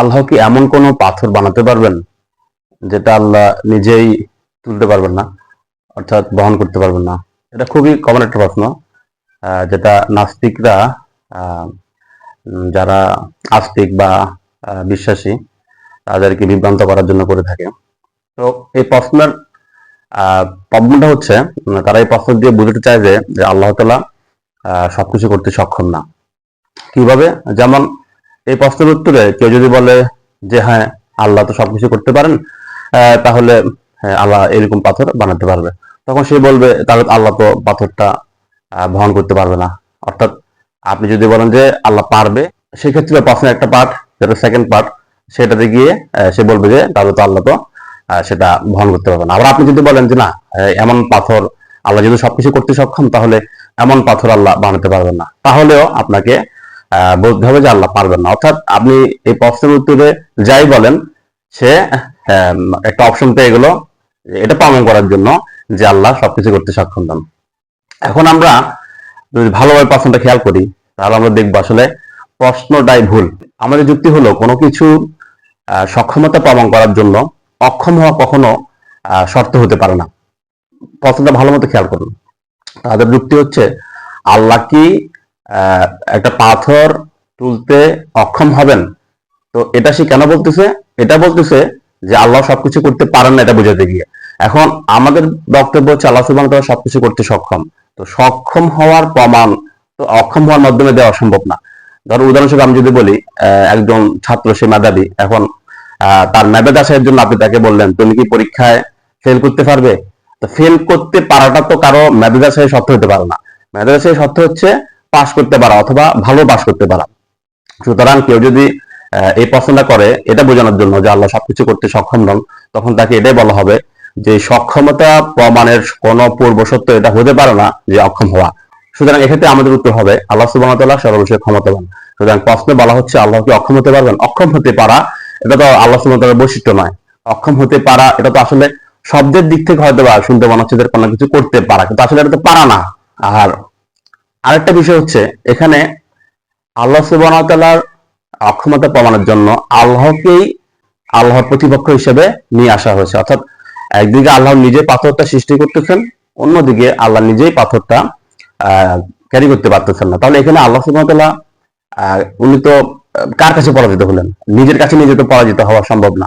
আল্লাহ কি এমন কোনো পাথর বানাতে পারবেন যেটা আল্লাহ নিজেই তুলতে পারবেন না? অর্থাৎ বহন করতে পারবেন না। এটা খুবই কমন একটা প্রশ্ন যেটা নাস্তিকরা যারা আস্তিক বা বিশ্বাসী, তাদেরকে বিভ্রান্ত করার জন্য করে থাকে। তো এই প্রশ্নের প্রবলেমটা হচ্ছে তারা এই প্রশ্ন দিয়ে বুঝতে চায় যে যে আল্লাহ তালা সবকিছু করতে সক্ষম না। কীভাবে? যেমন এই প্রশ্নের উত্তরে কেউ যদি বলে যে হ্যাঁ আল্লাহ তো সবকিছু করতে পারেন তাহলে হ্যাঁ, আল্লাহ এরকম পাথর বানাতে পারবে। তখন সে বলবে তাহলে আল্লাহ তো পাথরটা বহন করতে পারবে না। অর্থাৎ আপনি যদি বলেন যে আল্লাহ পারবে সেক্ষেত্রে প্রশ্নের একটা পার্ট যেটা সেকেন্ড পার্ট সেটাতে গিয়ে সে বলবে যে তাহলে তো আল্লাহ তো সেটা বহন করতে পারবে না। আবার আপনি যদি বলেন যে না এমন পাথর আল্লাহ যদি সবকিছু করতে সক্ষম তাহলে এমন পাথর আল্লাহ বানাতে পারবেন না। তাহলেও আপনাকে বলতে হবে যে আল্লাহ পারবেন না। অর্থাৎ আপনি এই প্রশ্নের উত্তরে যাই বলেন, সে একটা অপশন পেয়ে গেল। এটা প্রমাণ করার জন্য যে আল্লাহ সবকিছু করতে সক্ষম নন এখন আমরা যদি ভালোভাবে প্রশ্নটা খেয়াল করি, তাহলে আমরা দেখব আসলে প্রশ্নটাই ভুল। আমাদের যুক্তি হলো, কোনো কিছু সক্ষমতা প্রমাণ করার জন্য অক্ষম হওয়া কখনো শর্ত হতে পারে না। প্রশ্নটা ভালো মতো খেয়াল করুন। তাদের যুক্তি হচ্ছে, আল্লাহ কি একটা পাথর তুলতে অক্ষম হবেন। তো এটা সে কেন বলতেছে? এটা বলতেছে যে আল্লাহ সবকিছু করতে পারেন না এটা বোঝাতে গিয়ে। এখন আমাদের বক্তব্য হচ্ছে আল্লাহ সুবাহ তাআলা সবকিছু করতে সক্ষম। তো সক্ষম হওয়ার প্রমাণ তো অক্ষম হওয়ার মাধ্যমে দেওয়া সম্ভব না। ধরো উদাহরণস্বরূপ আমি যদি বলি একজন ছাত্র, সে মেধাবী। এখন তার মেধা আসার জন্য আপনি তাকে বললেন, তুমি কি পরীক্ষায় ফেল করতে পারবে? তো ফেল করতে পারাটা তো কারও মেধা আসায় সত্য হতে পারে না। মেধা আসায় সত্য হচ্ছে পাস করতে পারা অথবা ভালো পাস করতে পারা। সুতরাং কেউ যদি এই প্রশ্নটা করে, এটা বোঝানোর জন্য যে আল্লাহ সবকিছু করতে সক্ষম নন, তখন তাকে এটাই বলা হবে যে সক্ষমতা প্রমাণের কোন পূর্ব সত্য এটা হতে পারে না যে অক্ষম হওয়া। সুতরাং এক্ষেত্রে আমাদের উত্তর হবে, আল্লাহ সুবাহ সর্বশেষ ক্ষমতাবান। সুতরাং প্রশ্নে বলা হচ্ছে, আল্লাহ কি অক্ষম হতে পারবেন? অক্ষম হতে পারা, এটা তো আল্লাহ সুবাহ বৈশিষ্ট্য নয়। অক্ষম হতে পারা, এটা তো আসলে শব্দের দিক থেকে হয়তো বা শুনতে মনে হচ্ছে কোনো কিছু করতে পারা, কিন্তু আসলে এটা তো পারা না। আর আরেকটা বিষয় হচ্ছে, এখানে আল্লাহ সুবাহ অক্ষমতা প্রমাণের জন্য আল্লাহকেই আল্লাহর প্রতিপক্ষ হিসেবে নিয়ে আসা হয়েছে। অর্থাৎ একদিকে আল্লাহ নিজে পাথরটা সৃষ্টি করতেছেন, অন্যদিকে আল্লাহ নিজেই পাথরটা ক্যারি করতে পারতেছেন না। তাহলে এখানে আল্লাহ সুবহানাহু উনি তো কার কাছে পরাজিত হলেন? নিজের কাছে নিজে তো পরাজিত হওয়া সম্ভব না।